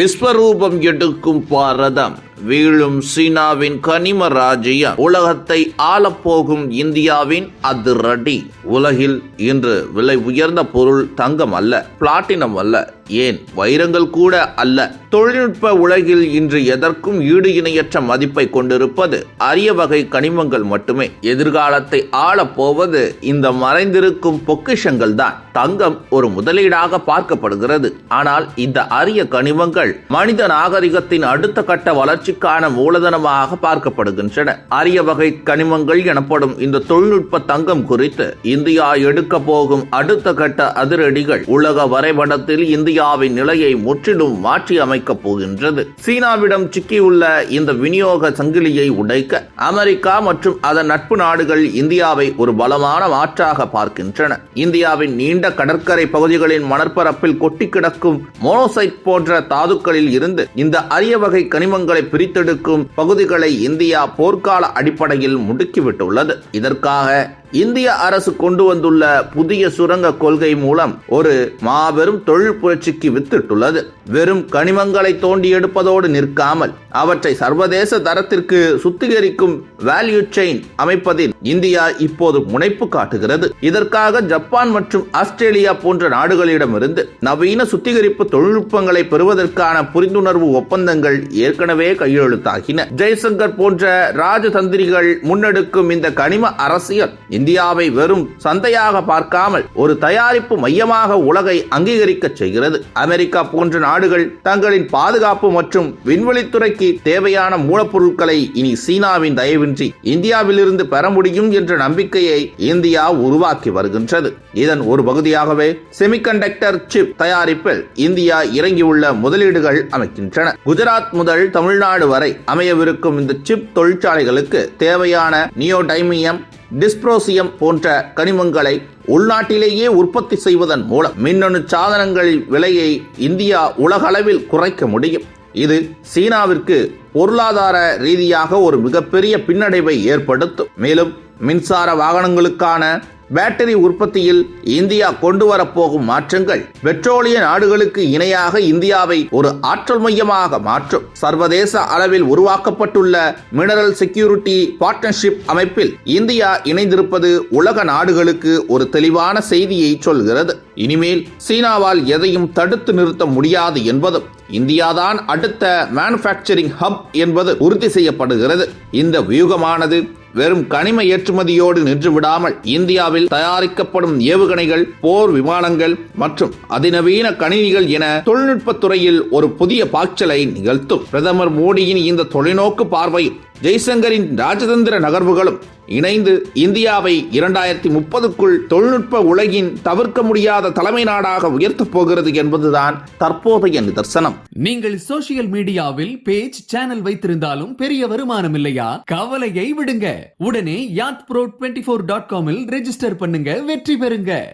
விஸ்வரூபம் எடுக்கும் பாரதம். வீழும் சீனாவின் கனிம ராஜ்யம் உலகத்தை ஆளப்போகும் இந்தியாவின் அதிரடி. உலகில் இன்று விலை உயர்ந்த பொருள் தங்கம் அல்ல பிளாட்டினம் அல்ல ஏன் வைரங்கள் கூட அல்ல. தொழில்நுட்ப உலகில் இன்று எதற்கும் ஈடு இணையற்ற மதிப்பை கொண்டிருப்பது அரிய வகை கனிமங்கள் மட்டுமே. எதிர்காலத்தை ஆளப்போவது இந்த மறைந்திருக்கும் பொக்கிஷங்கள் தான். தங்கம் ஒரு முதலீடாக பார்க்கப்படுகிறது. ஆனால் இந்த அரிய கனிமங்கள் மனித நாகரிகத்தின் அடுத்த கட்ட வளர்ச்சி வளர்ச்சிக்கான மூலதனமாக பார்க்கப்படுகின்றன. அரிய வகை கனிமங்கள் எனப்படும் இந்த தொழில்நுட்ப தங்கம் குறித்து இந்தியா எடுக்க போகும் அடுத்த கட்ட அதிரடிகள் உலக வரைபடத்தில் இந்தியாவின் நிலையை முற்றிலும் மாற்றி அமைக்கப் போகின்றது. சீனாவிடம் சிக்கியுள்ள இந்த விநியோக சங்கிலியை உடைக்க அமெரிக்கா மற்றும் அதன் நட்பு நாடுகள் இந்தியாவை ஒரு பலமான மாற்றாக பார்க்கின்றன. இந்தியாவின் நீண்ட கடற்கரை பகுதிகளின் மணற்பரப்பில் கொட்டி கிடக்கும் மோனோசைட் போன்ற தாதுக்களில் இருந்து இந்த அரிய வகை கனிமங்களை பிரித்தெடுக்கும் பகுதிகளை இந்தியா போர்க்கால அடிப்படையில் முடுக்கிவிட்டுள்ளது. இதற்காக இந்திய அரசு கொண்டு வந்துள்ள புதிய சுரங்க கொள்கை மூலம் ஒரு மாபெரும் தொழில் புரட்சிக்கு வித்திட்டுள்ளது. வெறும் கனிமங்களை தோண்டி எடுப்பதோடு நிற்காமல் அவற்றை சர்வதேச தரத்திற்கு சுத்திகரிக்கும் வேல்யூ செயின் அமைப்பதில் இந்தியா இப்போது முனைப்பு காட்டுகிறது. இதற்காக ஜப்பான் மற்றும் ஆஸ்திரேலியா போன்ற நாடுகளிடமிருந்து நவீன சுத்திகரிப்பு தொழில்நுட்பங்களை பெறுவதற்கான புரிந்துணர்வு ஒப்பந்தங்கள் ஏற்கனவே கையெழுத்தாகின. ஜெய்சங்கர் போன்ற ராஜதந்திரிகள் முன்னெடுக்கும் இந்த கனிம அரசியல் இந்தியாவை வெறும் சந்தையாக பார்க்காமல் ஒரு தயாரிப்பு மையமாக உலகை அங்கீகரிக்க செய்கிறது. அமெரிக்கா போன்ற நாடுகள் தங்களின் பாதுகாப்பு மற்றும் விண்வெளித்துறைக்கு தேவையான மூலப்பொருட்களை இனி சீனாவின் தயவின்றி இந்தியாவிலிருந்து பெற முடியும் என்ற நம்பிக்கையை இந்தியா உருவாக்கி வருகின்றது. இதன் ஒரு பகுதியாகவே செமிகண்டக்டர் சிப் தயாரிப்பில் இந்தியா இறங்கியுள்ள முதலீடுகள் அமைக்கின்றன. குஜராத் முதல் தமிழ்நாடு வரை அமையவிருக்கும் இந்த சிப் தொழிற்சாலைகளுக்கு தேவையான நியோடைமியம் டிஸ்ப்ரோசியம் போன்ற கனிமங்களை உள்நாட்டிலேயே உற்பத்தி செய்வதன் மூலம் மின்னணு சாதனங்களின் விலையை இந்தியா உலகளவில் குறைக்க முடியும். இது சீனாவிற்கு பொருளாதார ரீதியாக ஒரு மிகப்பெரிய பின்னடைவை ஏற்படுத்தும். மேலும் மின்சார வாகனங்களுக்கான பேட்டரி உற்பத்தியில் இந்தியா கொண்டு வரப்போகும் மாற்றங்கள். பெட்ரோலிய நாடுகளுக்கு இணையாக இந்தியாவை ஒரு ஆற்றல் மையமாக மாற்றும். சர்வதேச அளவில் உருவாக்கப்பட்டுள்ள மினரல் செக்யூரிட்டி பார்ட்னர்ஷிப் அமைப்பில் இந்தியா இணைந்திருப்பது உலக நாடுகளுக்கு ஒரு தெளிவான செய்தியை சொல்கிறது. இனிமேல் சீனாவால் எதையும் தடுத்து நிறுத்த முடியாது என்பதும் இந்தியாதான் அடுத்த மேனுஃபேக்சரிங் ஹப் என்பது உறுதி செய்யப்படுகிறது. இந்த வியூகமானது வெறும் கனிம ஏற்றுமதியோடு நின்று விடாமல் இந்தியாவில் தயாரிக்கப்படும் ஏவுகணைகள் போர் விமானங்கள் மற்றும் அதிநவீன கணினிகள் என தொழில்நுட்பத் துறையில் ஒரு புதிய பாய்ச்சலை நிகழ்த்தும். பிரதமர் மோடியின் இந்த தொலைநோக்கு பார்வையும் ஜெய்சங்கரின் ராஜதந்திர நகர்வுகளும் இணைந்து இந்தியாவை இரண்டாயிரத்தி முப்பதுக்குள் தொழில்நுட்ப உலகின் தவிர்க்க முடியாத தலைமை நாடாக உயர்த்தப் போகிறது என்பதுதான் தற்போதைய நிதர்சனம். நீங்கள் சோசியல் மீடியாவில் பேஜ் சேனல் வைத்திருந்தாலும் பெரிய வருமானம் இல்லையா? கவலையை விடுங்க. உடனே யாத் ப்ரோ டுவெண்ட்டி ஃபோர் டாட் காமில் ரெஜிஸ்டர் பண்ணுங்க வெற்றி பெறுங்க.